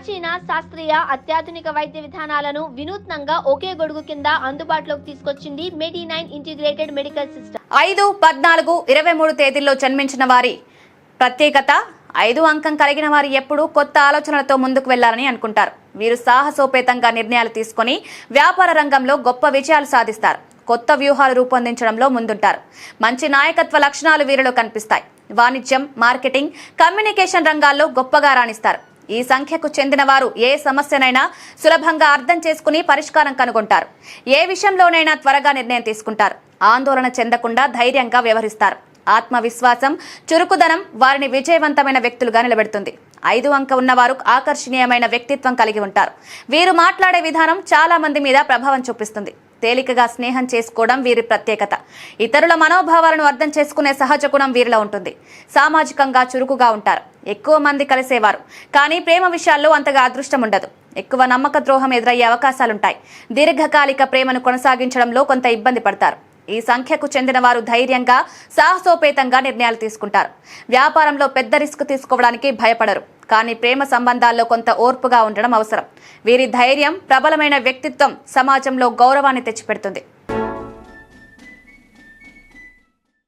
ప్రాచీన శాస్త్రీయ అత్యాధునిక వైద్య విధానాలను వినూత్నంగా ఒకే గొడుగు కింద అందుబాటులోకి తీసుకొచ్చింది Medi nine integrated medical system. ఐదు పద్నాలుగు ఇరవై మూడు తేదీల్లో జన్మించిన వారి ప్రత్యేకత ఐదు అంకం కలిగిన వారు ఎప్పుడూ కొత్త ఆలోచనలతో ముందుకు వెళ్ళాలని అనుకుంటారు. వీరు సాహసోపేతంగా నిర్ణయాలు తీసుకొని వ్యాపార రంగంలో గొప్ప విజయాలు సాధిస్తారు. కొత్త వ్యూహాలు రూపొందించడంలో ముందుంటారు. మంచి నాయకత్వ లక్షణాలు వీరిలో కనిపిస్తాయి. వాణిజ్యం మార్కెటింగ్ కమ్యూనికేషన్ రంగాల్లో గొప్పగా రాణిస్తారు. ఈ సంఖ్యకు చెందిన వారు ఏ సమస్యనైనా సులభంగా అర్థం చేసుకుని పరిష్కారం కనుగొంటారు. ఏ విషయంలోనైనా త్వరగా నిర్ణయం తీసుకుంటారు. ఆందోళన చెందకుండా ధైర్యంగా వ్యవహరిస్తారు. ఆత్మవిశ్వాసం చురుకుదనం వారిని విజయవంతమైన వ్యక్తులుగా నిలబెడుతుంది. ఐదు అంక ఉన్నవారు ఆకర్షణీయమైన వ్యక్తిత్వం కలిగి ఉంటారు. వీరు మాట్లాడే విధానం చాలా మంది మీద ప్రభావం చూపిస్తుంది. తేలికగా స్నేహం చేసుకోవడం వీరి ప్రత్యేకత. ఇతరుల మనోభావాలను అర్థం చేసుకునే సహజ గుణం వీరిలో ఉంటుంది. సామాజికంగా చురుకుగా ఉంటారు. ఎక్కువ మంది కలిసేవారు. కానీ ప్రేమ విషయాల్లో అంతగా అదృష్టం ఉండదు. ఎక్కువ నమ్మక ద్రోహం ఎదురయ్యే అవకాశాలుంటాయి. దీర్ఘకాలిక ప్రేమను కొనసాగించడంలో కొంత ఇబ్బంది పడతారు. ఈ సంఖ్యకు చెందిన వారు ధైర్యంగా సాహసోపేతంగా నిర్ణయాలు తీసుకుంటారు. వ్యాపారంలో పెద్ద రిస్క్ తీసుకోవడానికి భయపడరు. కానీ ప్రేమ సంబంధాల్లో కొంత ఓర్పుగా ఉండడం అవసరం. వీరి ధైర్యం ప్రబలమైన వ్యక్తిత్వం సమాజంలో గౌరవాన్ని తెచ్చిపెడుతుంది.